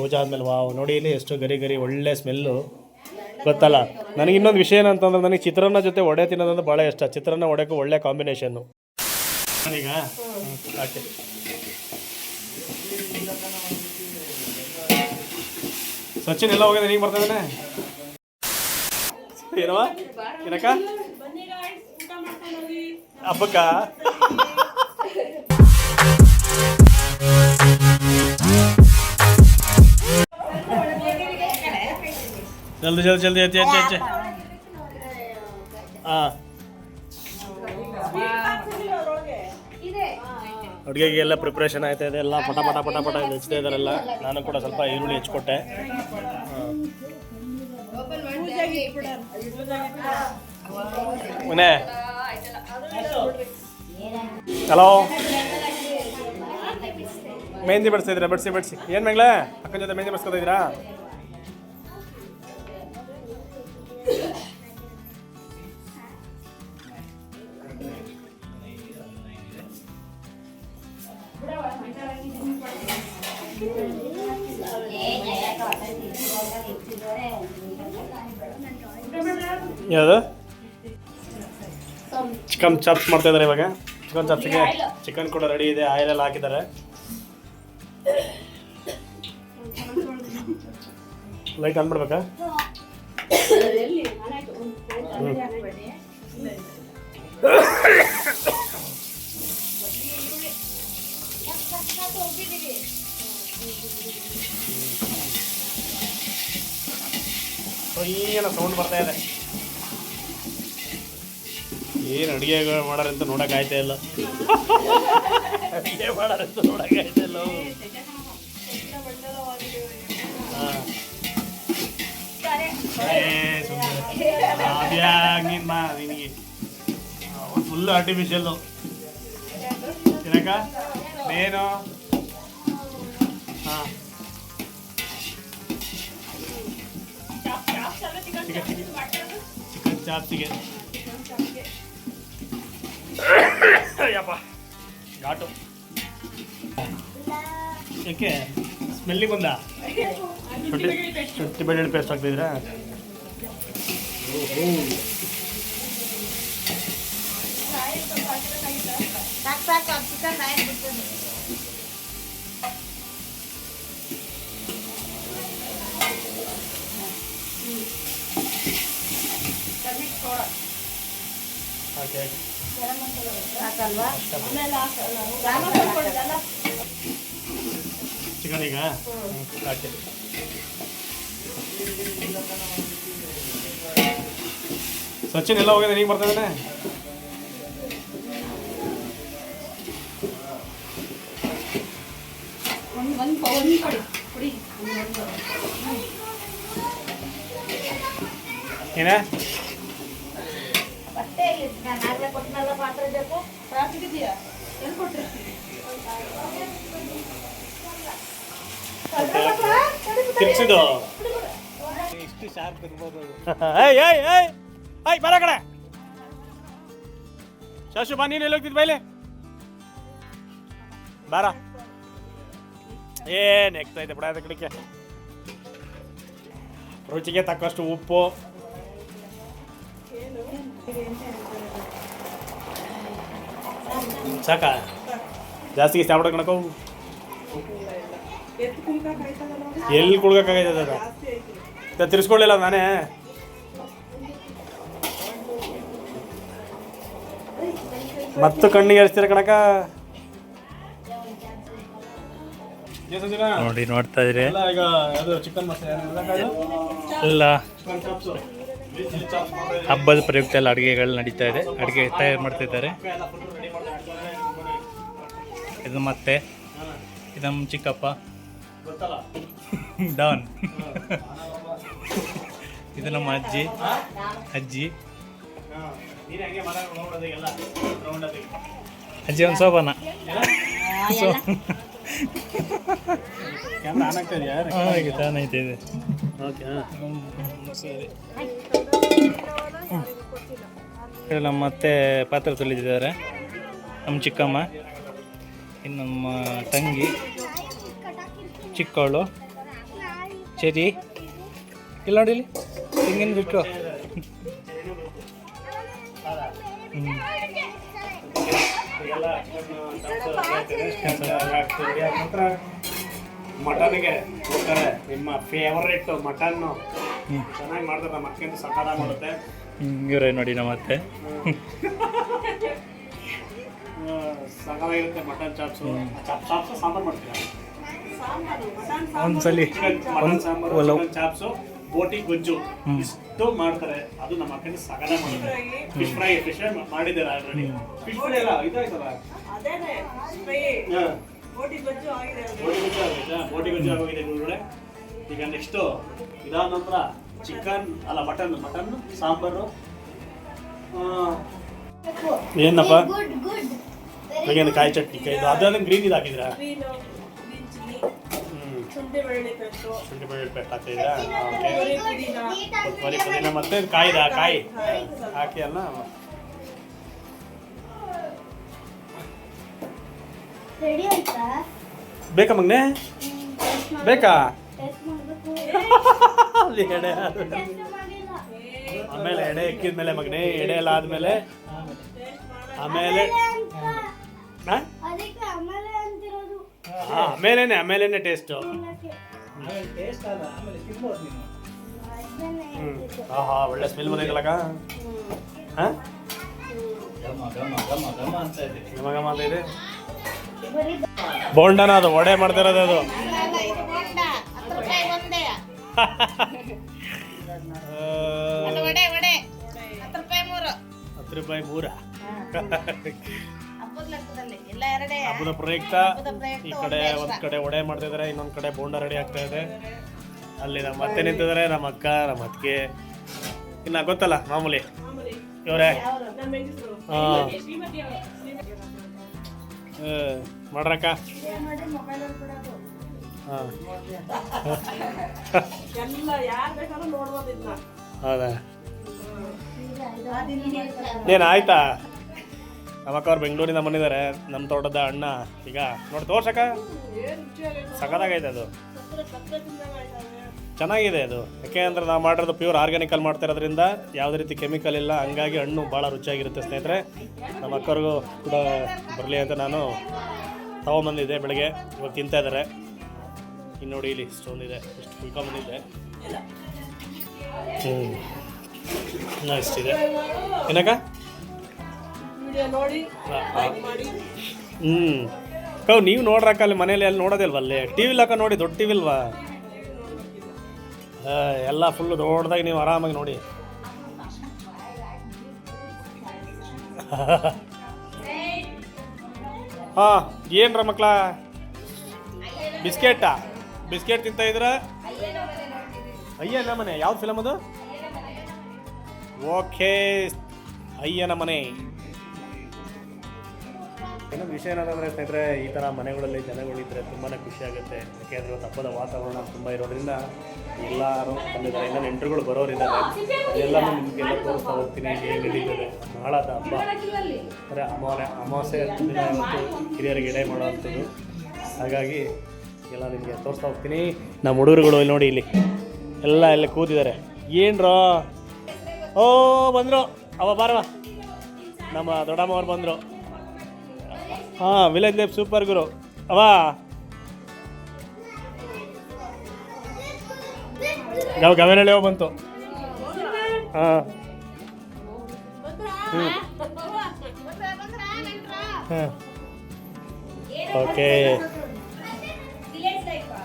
ಪೂಜೆ ಆದಮೇಲೆ, ವಾವ್, ನೋಡಿ ಇಲ್ಲಿ ಎಷ್ಟು ಗರಿ ಗರಿ, ಒಳ್ಳೆ ಸ್ಮೆಲ್ಲು ಗೊತ್ತಲ್ಲ? ನನಗೆ ಇನ್ನೊಂದು ವಿಷಯ ಏನಂತಂದ್ರೆ, ನನಗೆ ಚಿತ್ರಾನ್ನ ಜೊತೆ ಒಡೆ ತಿನ್ನೋದಂದ್ರೆ ಭಾಳ ಇಷ್ಟ. ಚಿತ್ರಾನ್ನ ಒಡೆಗೂ ಒಳ್ಳೆ ಕಾಂಬಿನೇಷನ್ನು ಈಗ ಸಚಿನ್ ಎಲ್ಲ ಹೋಗಿದೆ ನೀನು ಬರ್ತಾ ಏನವ ಏನಕ್ಕ? ಹಬ್ಬಕ್ಕ? ಜಲ್ದಿ ಜಲ್ದಿ ಜಲ್ದಿ, ಎತ್ತಿ ಎತ್ತಿ ಎತ್ತಿ. ಹಾಂ ಅಡುಗೆಗೆ ಎಲ್ಲ ಪ್ರಿಪ್ರೇಷನ್ ಆಯ್ತಾ ಇದೆ, ಎಲ್ಲ ಪಟ ಪಟ ಪಟ ಪಟ ಹೆಚ್ಚ್ತಾ ಇದಾರೆಲ್ಲ ನಾನು ಕೂಡ ಸ್ವಲ್ಪ ಈರುಳ್ಳಿ ಹೆಚ್ಚಿಕೊಟ್ಟೆ ಮನೆ. ಹಲೋ ಮೆಹಂದಿ ಬಿಡಿಸ್ತಾ ಇದ್ದೀರಾ ಬಿಡಿಸಿ ಬಿಡಿಸಿ ಏನು ಮೆಂಗ್ಳೆ ಅಕ್ಕನ ಜೊತೆ ಮೆಹಂದಿ ಬಿಡಿಸ್ಕೊತಾ ಯಾವುದು? ಚಿಕನ್ ಚಾಪ್ಸ್ ಮಾಡ್ತಾ ಇದ್ದಾರೆ ಇವಾಗ. ಚಿಕನ್ ಚಾಪ್ಸ್ಗೆ ಚಿಕನ್ ಕೂಡ ರೆಡಿ ಇದೆ. ಆಯಿಲ್ ಎಲ್ಲ ಹಾಕಿದ್ದಾರೆ. ಲೈಟ್ ಆನ್ ಮಾಡ್ಬೇಕಾ? ಏನೋ ಸೌಂಡ್ ಬರ್ತಾ ಇದೆ. ಏನು ಅಡುಗೆ ಮಾಡಾರಂತ ನೋಡಕ್ ಆಯ್ತಾ ಇಲ್ಲ. ಅಡುಗೆ ಮಾಡಾರಂತ ನೋಡಕ್ ಆಯ್ತಾ ಇಲ್ಲ. ಮಾ, ನಿನಗೆ. ಫುಲ್ ಆರ್ಟಿಫಿಷಿಯಲ್ಲು ಏನಕ್ಕ ಏನು ಹಾಂ. ಚಿಕನ್ ಚಾಪ್ಸಿಗೆ ಯಪ್ಪ? ಘಾಟು ಯಾಕೆ? ಸ್ಮೆಲ್ಲಿಗೆ ಬಂದ? ಶುಂಠಿ ಶುಂಠಿ ಬೆಳ್ಳುಳ್ಳಿ ಪೇಸ್ಟ್ ಹಾಕ್ತಿದ್ರೆ ಸಾಕು ಸಾಕು ಚಿಕನ್ ಓಕೆ ಸಾಕಲ್ವಾ? ಚಿಕನ್ ಈಗ? ಸಚಿನ್ ಎಲ್ಲ ಹೋಗಿದೆ ನೀನು ಬರ್ತಾ ಇದ್ದಾನೆ? ಏನೇ? ನಾನು ಆಗ್ಲೇ ಕೊಟ್ಟನಲ್ಲ ಪಾತ್ರೆ ಬೇಕು. ರಾತ್ರಿಗಿದೆಯಾ ಎಲ್ಲಿ ಕೊಟ್ರಿ ತಿರ್ಸಿದು ಎಷ್ಟು ಶಾರ್ಪ್ ಇರ್ಬೋದು ಏಯ್ ಏಯ್ ಏಯ್ ಏಯ್ ಬರ ಕಡೆ. ಶಾಶು ಬಾ ನೀನು ಎಲ್ಲಿ ಹೋಗ್ತಿದ್ ಬೈಲೆ ಬಾರ. ಏನ್ ಎಕ್ತಾ ಇದೆ ಬಿಡ ಅದ ರುಚಿಗೆ ತಕ್ಕಷ್ಟು ಉಪ್ಪು. ಸಾಕ? ಜಾಸ್ತಿ ಇಷ್ಟ ಕಣಕೋ ಎಲ್ಲಿ ಕುಡ್ಬೇಕಾಗೈತೆ ಅದ? ತಿರ್ಸ್ಕೊಳ್ಳಿಲ್ಲ ನಾನೇ. ಮತ್ತು ಕಣ್ಣಿಗೆ ಎರಿಸ್ತೀರ ಕಣಕ ನೋಡಿ ನೋಡ್ತಾ ಇದ್ರಿ. ಎಲ್ಲ ಹಬ್ಬದ ಪ್ರಯುಕ್ತ ಎಲ್ಲ ಅಡುಗೆಗಳು ನಡೀತಾ ಇದೆ. ಅಡುಗೆ ತಯಾರು ಮಾಡ್ತಾ ಇದ್ದಾರೆ ಇದು ಮತ್ತೆ ಇದು ನಮ್ಮ ಚಿಕ್ಕಪ್ಪ. ಡಾನ್. ಇದು ನಮ್ಮ ಅಜ್ಜಿ. ಅಜ್ಜಿ. ಅಜ್ಜಿ ಒಂದು ಸೋಪನ? ಸೊ ಕ್ಯಾಮ್ರಾ ಆನ್ ಆಗ್ತಾ ಇದೆಯಾ? ಹಾಗೆ ತಾನೈತೆ ಇದೆ ಇಲ್ಲಿ ನಮ್ಮ ಮತ್ತೆ ಪಾತ್ರೆ ತೊಳೆದಿದ್ದಾರೆ. ನಮ್ಮ ಚಿಕ್ಕಮ್ಮ, ಇನ್ನು ನಮ್ಮ ತಂಗಿ, ಚಿಕ್ಕವಳು, ಚರಿ. ಇಲ್ಲ ನೋಡಿ ಇಲ್ಲಿ, ತೆಂಗಿನ ಬಿಟ್ಟು. ಮಟನ್ಗೆ ಹೋಗ್ತಾರೆ. ನಿಮ್ಮ ಫೇವರೇಟ್ ಮಟನ್ನು. ಚೆನ್ನಾಗಿ ಮಾಡ್ತಾರೆ ನಮ್ಮ ಅಕ್ಕಂತ ಸಕಾಲ ಮಾಡುತ್ತೆ. ಇವರೇ ನೋಡಿ ನಮ್ಮ ಅತ್ತೆ. ಸಕಾಲಾಗಿರುತ್ತೆ mutton chops. Chop chops sambar ಮಾಡ್ತೀರಾ? ಸಾಂಬಾರು ಮಟನ್ ಒಂದ್ಸಲಿ ಮಟನ್ ಸಾಂಬಾರು ಚಾಪ್ಸು ಬೋಟಿ ಗೊಜ್ಜು. ಇಷ್ಟು ಮಾಡ್ತಾರೆ. ಅದು ನಮ್ಮ ಅಕ್ಕಂತ ಸಕಾಲ ಮಾಡುತ್ತೆ. ಫಿಶ್ ಫ್ರೈ ಫಿಶ್ ಮಾಡಿದ್ದಾರೆ ಆಲ್ರೆಡಿ ಫಿಶ್ ಫ್ರೈ ಎಲ್ಲ ಇದಾಯ್ತಲ್ಲ? ಅದೇನೆ ಫ್ರೈ ಹಾಂ. ಬೋಟಿ ಗೊಜ್ಜು ಆಗೋಗಿದೆ ಗುರುಗಳೇ. ಈಗ ನೆಕ್ಸ್ಟು ಇದಾದ ನಂತರ ಚಿಕನ್ ಅಲ್ಲ ಮಟನ್ ಮಟನ್ ಸಾಂಬಾರು. ಆ, ಏನಪ್ಪ? ಗುಡ್ ಗುಡ್ ಈಗೇನು ಕಾಯಿ ಚಟ್ನಿ ಕೈ ಇದು ಅದಾದ ಗ್ರೀನ್ ಇದು ಹಾಕಿದ್ರಾ ಹ್ಞೂ ಶುಂಠಿ ಬೆಳ್ಳುಳ್ಳಿ ಪೇಸ್ಟು. ಶುಂಠಿ ಬೆಳ್ಳುಳ್ಳಿ ಪೇಸ್ಟ್ ಹಾಕಿದ್ರಾ ಕೊತ್ತಂಬರಿ ಪುದೀನ ಮತ್ತೆ ಕಾಯಿದ ಕಾಯಿ? ಹಾಕಿ ಅಲ್ಲ ರೆಡಿ ಆಯ್ತಾ? ಬೇಕಾ ಮಗ್ನೆ? ಬೇಕಾ? ಟೆಸ್ಟ್ ಮಾಡಬೇಕು. ಎಡೆ ಟೆಸ್ಟ್ ಮಾಡಿಲ್ಲ. ಆಮೇಲೆ ಎಡೆ ಎಕ್ಕಿದ ಮೇಲೆ ಮಗ್ನೆ ಎಡೆ ಎಲ್ಲ ಆದ್ಮೇಲೆ ಆಮೇಲೆ ಅಂತ. ಹಾ? ಅದಕ್ಕೆ ಆಮೇಲೆ ಅಂತಿರೋದು. ಹಾ, ಆಮೇಲೇನೆ ಆಮೇಲೇನೆ ಟೇಸ್ಟು ಹೇಳ್ತಿದ್ದು. ಆಹಾ ಒಳ್ಳೆ ಸ್ಮೆಲ್ ಬಂದೈತಲ್ಲಕ್ಕ ಹಾ ಘಮ ಘಮ ಅಂತ ಇದೆ. ಬೋಂಡನ ಅದು ವಡೆ ಮಾಡ್ತಿರೋದು ಅದು. ಹತ್ತು ರೂಪಾಯಿ ಮೂರು. ಹತ್ತು ರೂಪಾಯಿ ಮೂರ. ಹಬ್ಬದ ಲೆಕ್ಕದಲ್ಲಿ ಎಲ್ಲ ಎರಡೇ ಹಬ್ಬದ ಪ್ರಯುಕ್ತ. ಈ ಕಡೆ ಒಂದ್ ಕಡೆ ಒಡೆ ಮಾಡ್ತಿದ್ದಾರೆ ಇನ್ನೊಂದ್ ಕಡೆ ಬೋಂಡ ರೆಡಿ ಆಗ್ತಾ ಇದೆ. ಅಲ್ಲಿ ನಮ್ಮ ಅತ್ತೆ ನಿಂತಿದ್ದಾರೆ ನಮ್ಮ ಅಕ್ಕ ನಮ್ಮ ಅತ್ತಿಗೆ. ಇನ್ನ ಗೊತ್ತಲ್ಲ ಮಾಮೂಲಿ. ಇವರೇ. ಹಾ. ಮಾಡ್ರಕ್ಕ? ಹಾಂ. ಹೌದಾ? ಏನಾಯ್ತಾ ಏನು ಆಯ್ತಾ? ಅಕ್ಕ ಅವ್ರು ಬೆಂಗಳೂರಿಂದ ಬಂದಿದ್ದಾರೆ ನಮ್ಮ ತೋಟದ ಅಣ್ಣ. ಈಗ ನೋಡಿ ರುಚಿಯಾಗೈತೆ ಸಖತ್ತಾಗೈತೆ ಅದು. ಚೆನ್ನಾಗಿದೆ ಅದು. ಯಾಕೆ ಅಂದ್ರೆ ನಾವು ಮಾಡಿರೋದು ಪ್ಯೂರ್ ಆರ್ಗ್ಯಾನಿಕಲ್ ಮಾಡ್ತಾ ಇರೋದ್ರಿಂದ ಯಾವುದೇ ರೀತಿ ಕೆಮಿಕಲ್ ಇಲ್ಲ. ಹಂಗಾಗಿ ಹಣ್ಣು ಭಾಳ ರುಚಿಯಾಗಿರುತ್ತೆ, ಸ್ನೇಹಿತರೆ. ನಮ್ಮ ಅಕ್ಕವ್ರಿಗೂ ಕೂಡ ಬರಲಿ ಅಂತ ನಾನು ತಗೊಂಬಂದಿದ್ದೆ ಬೆಳಗ್ಗೆ. ಇವಾಗ ತಿಂತಾ ಇದ್ದಾರೆ. ಇನ್ನು ನೋಡಿ ಇಲ್ಲಿ ಇಷ್ಟೊಂದಿದೆ ಇಷ್ಟು ಕುಯ್ಕೊಂಬಂದಿದ್ದೆ ಹ್ಞೂ ಇಷ್ಟಿದೆ ಏನಕ್ಕ? ವಿಡಿಯೋ ನೋಡಿ ಲೈಕ್ ಮಾಡಿ. ಹ್ಞೂ ನೀವು ನೋಡ್ರಕ್ಕ ಅಲ್ಲಿ ಮನೇಲಿ ಅಲ್ಲಿ ನೋಡೋದಿಲ್ವ ಅಲ್ಲಿ? ಟಿ ವಿಲಕ್ಕ ನೋಡಿ ದೊಡ್ಡ ಟಿ ವಿಲ್ವಾ ಎಲ್ಲ ಫುಲ್ ದೊಡ್ಡದಾಗಿ ನೀವು ಆರಾಮಾಗಿ ನೋಡಿ. ಹಾಂ ಏನ್ರ ಮಕ್ಳ? ಬಿಸ್ಕೆಟಾ? ಬಿಸ್ಕೆಟ್ ತಿಂತ ಇದ್ರ? ಅಯ್ಯನ ಮನೆ ಯಾವ್ದು ಫಿಲಮ್ ಅದು? ಓಕೆ ಅಯ್ಯನ ಮನೆ. ಇನ್ನೊಂದು ವಿಷಯ ಏನಂತಂದರೆ ಸ್ನೇಹಿತರೆ, ಈ ಥರ ಮನೆಗಳಲ್ಲಿ ಜನಗಳಿದ್ದರೆ ತುಂಬಾ ಖುಷಿ ಆಗುತ್ತೆ. ಯಾಕೆಂದರೆ ತಪ್ಪದ ಹಬ್ಬದ ವಾತಾವರಣ ತುಂಬ ಇರೋದ್ರಿಂದ ಎಲ್ಲರೂ ಬಂದಿದ್ದಾರೆ. ಎಲ್ಲ ನೆಂಟರುಗಳು ಬರೋರಿದ್ದಾರೆ. ಎಲ್ಲನೂ ನಿಮಗೆಲ್ಲ ತೋರಿಸ್ತಾ ಹೋಗ್ತೀನಿ. ಹೇಗೆ ನಡೀತದೆ. ಬಹಳ ಹಬ್ಬ. ಅಂದರೆ ಅಮಾವಾಸ್ಯ, ಅಮಾವಾಸ್ಯೆ ದಿನ ಇವತ್ತು ಹಿರಿಯರಿಗೆ ಎಡೆ ಮಾಡೋವಂಥದ್ದು ಹಾಗಾಗಿ ಎಲ್ಲ ನಿಮಗೆ ತೋರಿಸ್ತಾ ಹೋಗ್ತೀನಿ. ನಮ್ಮ ಹುಡುಗರುಗಳು ಇಲ್ಲಿ ನೋಡಿ ಇಲ್ಲಿ. ಎಲ್ಲ ಇಲ್ಲಿ ಕೂತಿದ್ದಾರೆ. ಏನ್ರೋ? ಓ, ಬಂದರು. ಅವ ಬಾರವಾ ನಮ್ಮ ದೊಡ್ಡಮ್ಮವ್ರು ಬಂದರು. ಹಾಂ ವಿಲೇಜ್ ಲೈಫ್ ಸೂಪರ್ ಗುರು. ಅವಾ? ಯಾವ ಗವೆನಳ್ಳಿ ಬಂತು? ಹಾಂ. ಹ್ಞೂ ಹಾಂ. ಓಕೆ.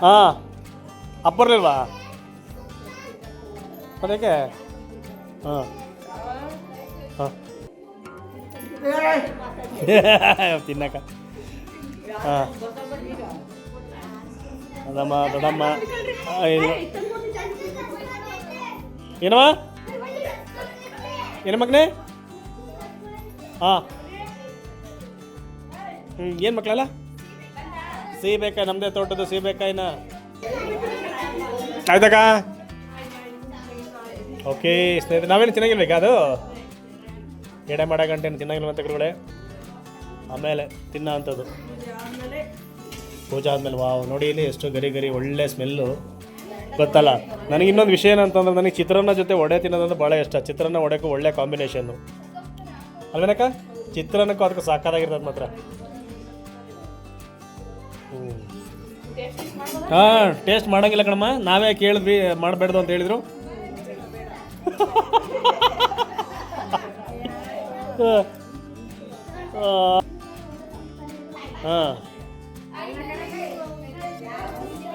ಹಾಂ. ಅಪ್ಪರ್ಲಿಲ್ವಾ ಅದಕ್ಕೆ ಹಾಂ. ಹಾಂ. ತಿನ್ನಕ. ಹಾಂ. ಅದಮ್ಮ ದೊಡ್ಡಮ್ಮ. ಏನಮ್ಮ ಏನು ಮಗನೇ? ಹಾಂ. ಹ್ಞೂ ಏನು ಮಕ್ಕಳಲ್ಲ ಬೇಕಾ ನಮ್ಮದೇ ತೋಟದ್ದು ಸೀಬೇಕಾಯಿನ. ಆಯ್ತಕ್ಕ? ಓಕೆ, ಸ್ನೇಹಿತರೆ, ನಾವೇನು ಚೆನ್ನಾಗಿರ್ಬೇಕಾ ಅದು? ಎಡೆ ಮಾಡ ಗಂಟೆ ತಿನ್ನಾಗಿಲ್ಲ ಅಂತ ಗುರುಗಳೇ. ಆಮೇಲೆ ತಿನ್ನೋ ಅಂಥದ್ದು. ಪೂಜೆ ಆದಮೇಲೆ, ವಾವ್, ನೋಡಿ ಇಲ್ಲಿ ಎಷ್ಟು ಗರಿ ಗರಿ ಒಳ್ಳೆ ಸ್ಮೆಲ್ಲು ಗೊತ್ತಲ್ಲ? ನನಗೆ ಇನ್ನೊಂದು ವಿಷಯ ಏನಂತಂದ್ರೆ ನನಗೆ ಚಿತ್ರಾನ್ನ ಜೊತೆ ಒಡೆ ತಿನ್ನೋದಂದ್ರೆ ಭಾಳ ಇಷ್ಟ. ಚಿತ್ರಾನ್ನ ವಡೆಗೂ ಒಳ್ಳೆ ಕಾಂಬಿನೇಷನ್ನು ಅಲ್ವೇನಕ್ಕ? ಚಿತ್ರಾನ್ನಕ್ಕೂ ಅದಕ್ಕೆ ಸಾಕಾಗಿರ್ತದೆ ಮಾತ್ರ. ಹಾಂ ಟೇಸ್ಟ್ ಮಾಡೋಂಗಿಲ್ಲ ಕಣಮ್ಮ. ನಾವೇ ಕೇಳಿದ್ವಿ, ಮಾಡಬೇಡ್ದು ಅಂತ ಹೇಳಿದ್ರು. ಹಾಂ.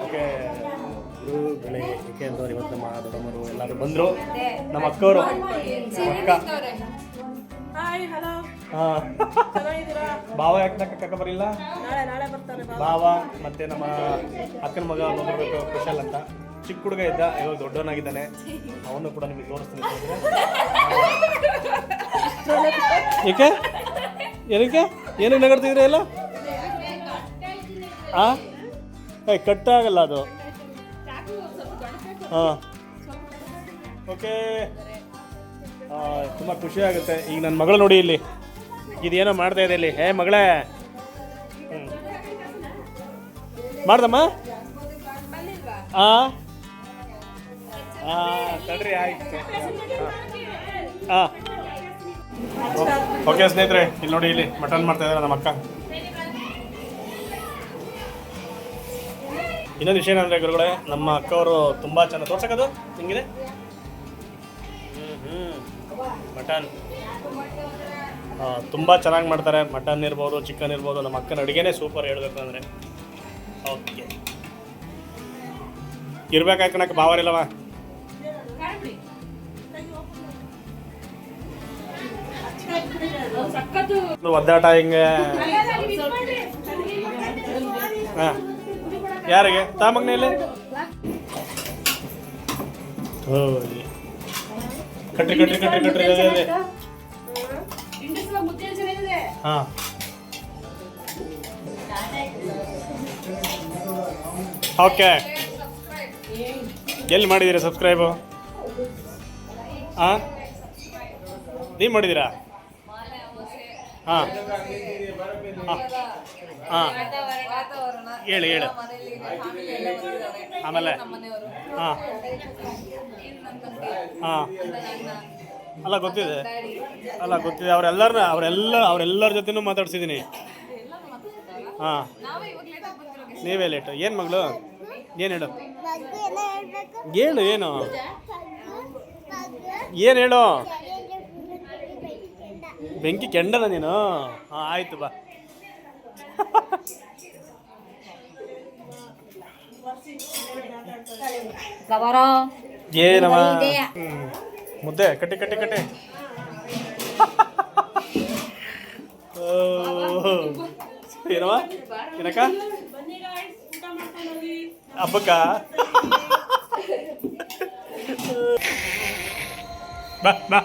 ಓಕೆ ಬೆಳೆ ಏಕೆ ಅಂತವ್ರು ಇವತ್ತು ನಮ್ಮ ದೊಡ್ಡಮ್ಮರು ಎಲ್ಲರೂ ಬಂದರು. ನಮ್ಮ ಅಕ್ಕವರು. ಅಕ್ಕ. ಭಾವ ಯಾಕೆ ಕಕ್ಕ ಬರಲಿಲ್ಲ? ನಾಳೆ ನಾಳೆ ಬರ್ತಾರೆ ಬಾ ಭಾವ ಮತ್ತೆ ನಮ್ಮ ಅಕ್ಕನ ಮಗ ಬರ್ಬೇಕು ಕುಶಾಲ್ ಅಂತ. ಚಿಕ್ಕ ಹುಡುಗ ಇದ್ದ ಇವಾಗ ದೊಡ್ಡವನಾಗಿದ್ದಾನೆ. ಅವನು ಕೂಡ ನಿಮಗೆ ತೋರಿಸ್ತೀನಿ ಏಕೆ? ಏನಕ್ಕೆ? ಏನಕ್ಕೆ ನಗಡ್ತಿದ್ರೆ ಎಲ್ಲ? ಆ? ಏ, ಕಟ್ಟಾಗಲ್ಲ ಅದು. ಹಾಂ. ಓಕೆ. ತುಂಬ ಖುಷಿ ಆಗುತ್ತೆ. ಈಗ ನನ್ನ ಮಗಳು ನೋಡಿ ಇಲ್ಲಿ. ಇದೇನೋ ಮಾಡ್ತಾ ಇದೆ ಇಲ್ಲಿ. ಹೇ, ಮಗಳೇ. ಹ್ಞೂ ಮಾಡ್ದಮ್ಮ? ಹಾಂ ಹಾಂ ತಡ್ರಿ, ಆಯ್ತು. ಹಾಂ. ಓಕೆ ಸ್ನೇಹಿತರೆ, ಇಲ್ಲಿ ನೋಡಿ, ಇಲ್ಲಿ ಮಟನ್ ಮಾಡ್ತಾ ಇದ್ದಾರೆ ನಮ್ಮ ಅಕ್ಕ. ಇನ್ನೊಂದು ವಿಷಯ ಏನಂದರೆ ಗುರುಗಳೇ, ನಮ್ಮ ಅಕ್ಕವರು ತುಂಬ ಚೆನ್ನಾಗಿ ತೋರ್ಸಕ್ಕದು ಹಿಂಗಿದೆ ಹ್ಞೂ ಮಟನ್. ತುಂಬ ಚೆನ್ನಾಗಿ ಮಾಡ್ತಾರೆ. ಮಟನ್ ಇರ್ಬೋದು, ಚಿಕನ್ ಇರ್ಬೋದು, ನಮ್ಮ ಅಕ್ಕನ ಅಡುಗೆನೇ ಸೂಪರ್ ಹೇಳ್ಬೇಕು ಅಂದ್ರೆ. ಓಕೆ. ಭಾವ ಭಾವರಿಲ್ಲವ ಒದ್ದಾಟ ಹಿಂಗೆ? ಹಾಂ. ಯಾರಿಗೆ? ತಾ ಮಗನೇಲಿ ಕಟ್ರಿ ಕಟ್ರಿ ಕಟ್ರಿ ಕಟ್ರಿ ಹಾಂ. ಓಕೆ. ಎಲ್ಲಿ ಮಾಡಿದ್ದೀರಾ ಸಬ್ಸ್ಕ್ರೈಬು? ಹಾಂ ನೀವು ಮಾಡಿದ್ದೀರಾ? ಹಾಂ. ಹಾಂ. ಹಾಂ ಹೇಳಿ ಹೇಳಿ. ಆಮೇಲೆ. ಹಾಂ. ಹಾಂ. ಅಲ್ಲ ಗೊತ್ತಿದೆ. ಅಲ್ಲ ಗೊತ್ತಿದೆ. ಅವರೆಲ್ಲರನ್ನ ಅವರೆಲ್ಲ ಅವರೆಲ್ಲರ ಜೊತೆನೂ ಮಾತಾಡ್ಸಿದ್ದೀನಿ ಹಾಂ. ನೀವೇ ಲೇಟು ಏನು ಮಗಳು? ಏನು ಹೇಳು? ಏನು ಏನು? ಏನು ಹೇಳು? ಬೆಂಕಿ ಕೆಂಡನ ನೀನು? ಹಾಂ ಆಯಿತು ಬಾ. ಏನವ. ಮುದ್ದೆ ಕಟ್ಟಿ ಕಟ್ಟಿ ಕಟ್ಟಿ. ಓ. ಏನವ? ಏನಕ್ಕ? ಹಬ್ಬಕ್ಕ? ಬಾ ಬಾ.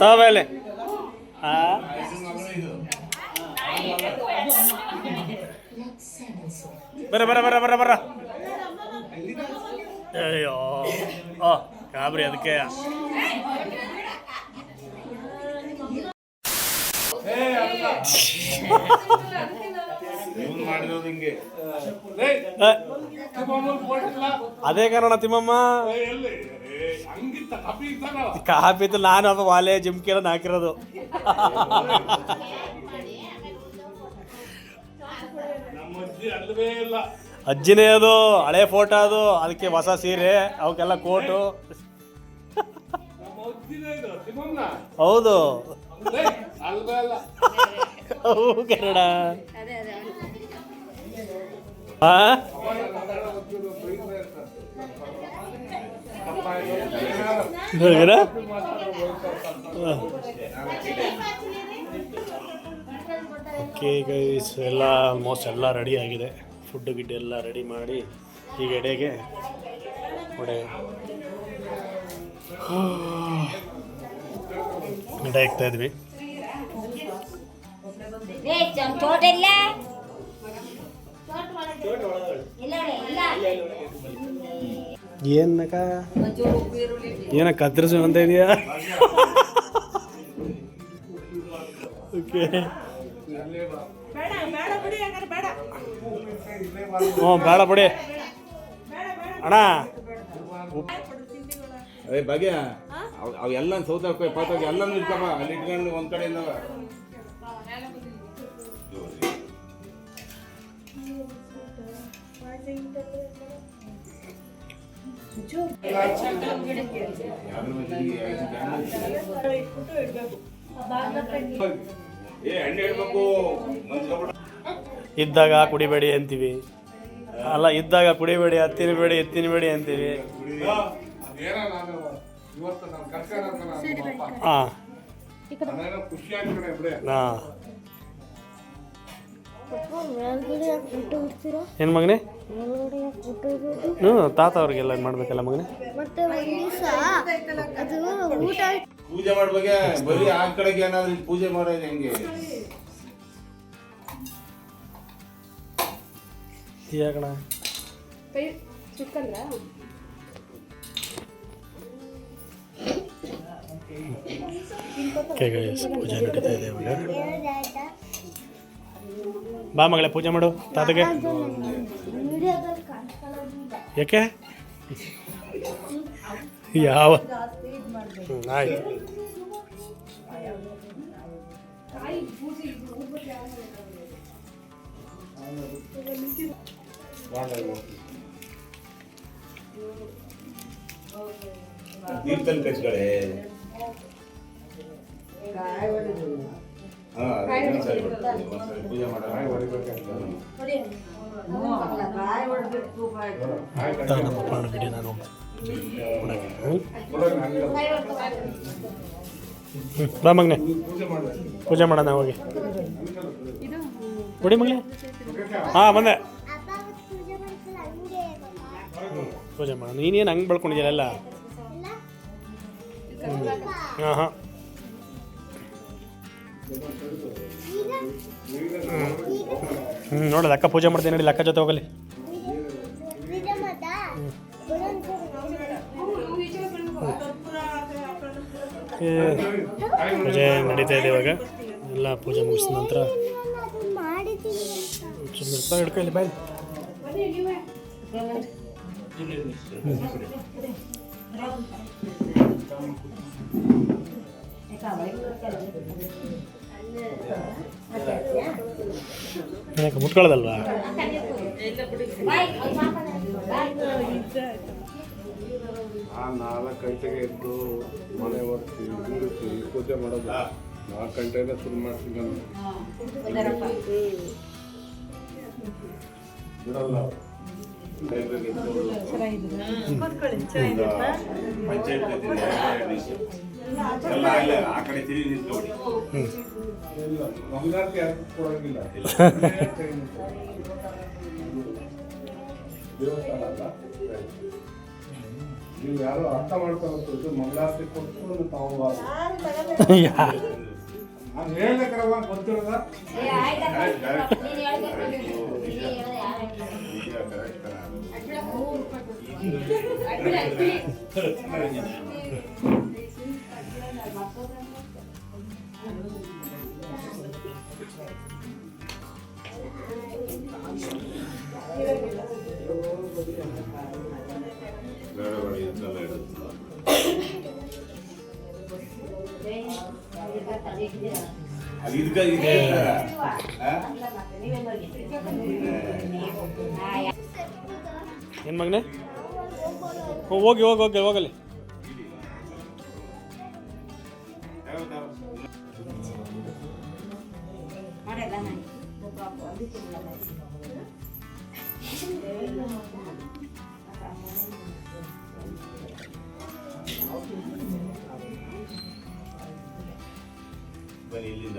ತಾವೇಲೆ? ಬರ ಬರ ಬರ ಬರ ಬರ. ಅಯ್ಯೋ ಓ ಕಾಬ್ರಿ ಅದಕ್ಕೆ. ಅದೇ ಕಾರಣ ತಿಮ್ಮಮ್ಮ. ಕಾಪಿತ್ತು ನಾನು ಅದು ವಾಲೆ ಜಿಮ್ಕಿ ಎಲ್ಲ ಹಾಕಿರೋದು ಅಜ್ಜಿನೇ ಅದು ಹಳೆ ಫೋಟೋ ಅದು ಅದಕ್ಕೆ ಹೊಸ ಸೀರೆ ಅವಕ್ಕೆಲ್ಲ ಕೋಟು ಹೌದು. ಕನ್ನಡ? ಓಕೆ ಗೈಸ್ ಎಲ್ಲ ಆಲ್ಮೋಸ್ಟ್ ಎಲ್ಲ ರೆಡಿ ಆಗಿದೆ. ಫುಡ್ ಗಿಡ್ ಎಲ್ಲ ರೆಡಿ ಮಾಡಿ ಈಗ ಎಡೆಗೆ ಒಡೆ ಎಡೆ ಇಕ್ತಾ ಇದ್ವಿ. ಇಲ್ಲ ಏನಕ್ಕ? ಏನ ಕತ್ತರಿಸು ಅಂತ ಇದೆಯಾ? ಓಕೆ. ಬೇಡ ಬೇಡ ಬಿಡಿ ಹಂಗಾರೆ ಬೇಡ. ಹ್ಞೂ ಬೇಡ ಬಿಡಿ. ಅಣ್ಣ. ಅದೇ ಬಗೆ ಅವೆಲ್ಲ ಅವ್ ಎಲ್ಲ ಸೌತಾಕೋಯ್ ಪಾತಾಗಿ ಎಲ್ಲನೂ ಇಟ್ಕಪ್ಪ ಅಲ್ಲಿ ಇಟ್ಕೊಂಡು ಒಂದ್ ಕಡೆಯಿಂದ Thank you. ಇದ್ದಾಗ ಕುಡಿಬೇಡಿ ಅಂತೀವಿ. ಅಲ್ಲ ಇದ್ದಾಗ ಕುಡಿಬೇಡಿ ಹತ್ತಿರಬೇಡಿ ಎತ್ತಿನಬೇಡಿ ಅಂತೀವಿ. ಹಾಂ ಹಾಂ ಏನು ಮಗನೇ? ಹ್ಞೂ ತಾತ ಅವ್ರಿಗೆಲ್ಲ ಮಾಡ್ಬೇಕಲ್ಲ ಮಗನೇ? ಮತ್ತೆ ಒಂದ್ ದಿವಸ ಅದು ಊಟ ಪೂಜೆ ಮಾಡ್ಬೇಕೆ? ಬರೀ ಆ ಕಡೆಗೆ ಏನಾದ್ರು ಪೂಜೆ ಮಾಡೋದು ಹೆಂಗೆ? ಯಾಕಣ ಪೂಜೆ ನಡೀತಾ ಇದೆ ಇವಾಗ. ಬಾ ಮಗಳೇ ಪೂಜೆ ಮಾಡು ತಾತಗೆ. ವಿಡಿಯೋದಲ್ಲಿ ಕಾಣಿಸ್ಕೊಳ್ಳೋದಿಲ್ಲ ಯಾಕೆ? ಯಾವ? ಹ್ಞೂ ಆಯ್ತು. ತೀರ್ಥಲ್ ಕಚ್ಕಡೆ ನಮ್ಮ ಪ್ರಾಣ ಬಿಡಿ ನಾನು ಬಾ ಮಗನೆ. ಪೂಜೆ ಮಾಡೋಣ ಹೋಗಿ. ಬಿಡಿ ಮಗನೇ. ಹಾಂ, ಬಂದೆ. ಪೂಜೆ ಮಾಡೋಣ. ನೀನೇನು ಹಂಗೆ ಬೆಳ್ಕೊಂಡಿದ್ದೀರಲ್ಲ ಹಾಂ ಹಾಂ. ಹ್ಞೂ ನೋಡಿ ಅಕ್ಕ ಪೂಜೆ ಮಾಡ್ತೀನಿ ನೋಡಿ ಅಕ್ಕ ಜೊತೆ ಹೋಗಲಿ. ಪೂಜೆ ನಡೀತಾ ಇದೆ ಇವಾಗ. ಎಲ್ಲ ಪೂಜೆ ಮುಗಿಸಿದ ನಂತರ ಹಿಡ್ಕೊಳ್ಳಿ ಬಾಯ್. ಮುಟ್ಕೊಳ್ಳೋದಲ್ವಾ? ಆ ನಾಲ್ಕು ಗಂಟೆಗೆ ಎದ್ದು ಮನೆ ಒರೆಸಿ ಗುಡಿಸಿ ಪೂಜೆ ಮಾಡೋದು. ನಾಲ್ಕು ಗಂಟೆಗೆ ಶುರು ಮಾಡ್ತೀನಿ ನಾನು. ಬಿಡಲ್ಲ ಪಂಚಾಯತ್ ಎಲ್ಲ ಇಲ್ಲ ಆ ಕಡೆ ತಿರುಗಿ ಕೊಡೋಂಗಿಲ್ಲ ದೇವಸ್ಥಾನ ಅಲ್ಲ ನೀವು ಯಾರು ಅರ್ಥ ಮಾಡ್ಕೊಂಡು ಮಂಗಳಾರತಿ ಕೊಟ್ಟು ತಾವು ನಾನು ಹೇಳ್ಬೇಕಲ್ಲ ಗೊತ್ತಿರೋದ ಈಗ correct ಅಲ್ಲ. ಬೇಡ ಬೇಡ ಇದನ್ನೆಲ್ಲ ಇಡು. ಅಲ್ಲಿ ಇದಕ್ಕೆ ಇದೆ ಆ? ಏನು ಮಗನೇ ಹ್ಞೂ ಹೋಗಿ ಹೋಗಿ ಹೋಗಿ ಹೋಗಲಿ ಯಾವ್ದು? ಬನ್ನಿ ಇಲ್ಲಿಂದ